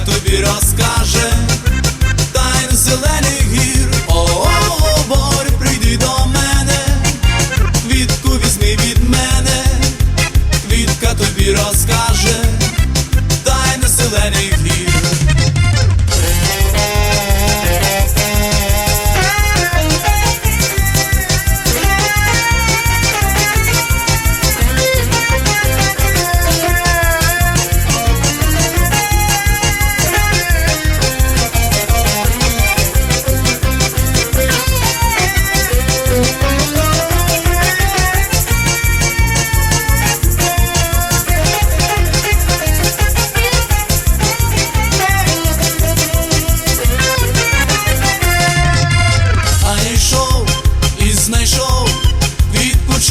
тобі розкаже, тайну зелених.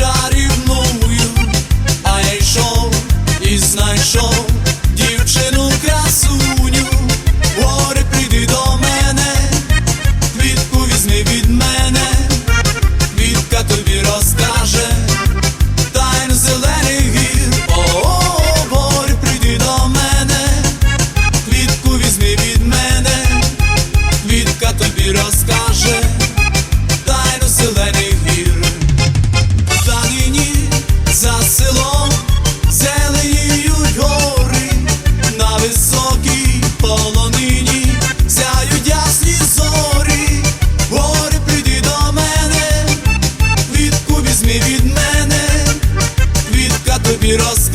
shot. від мене, квітка тобі роз.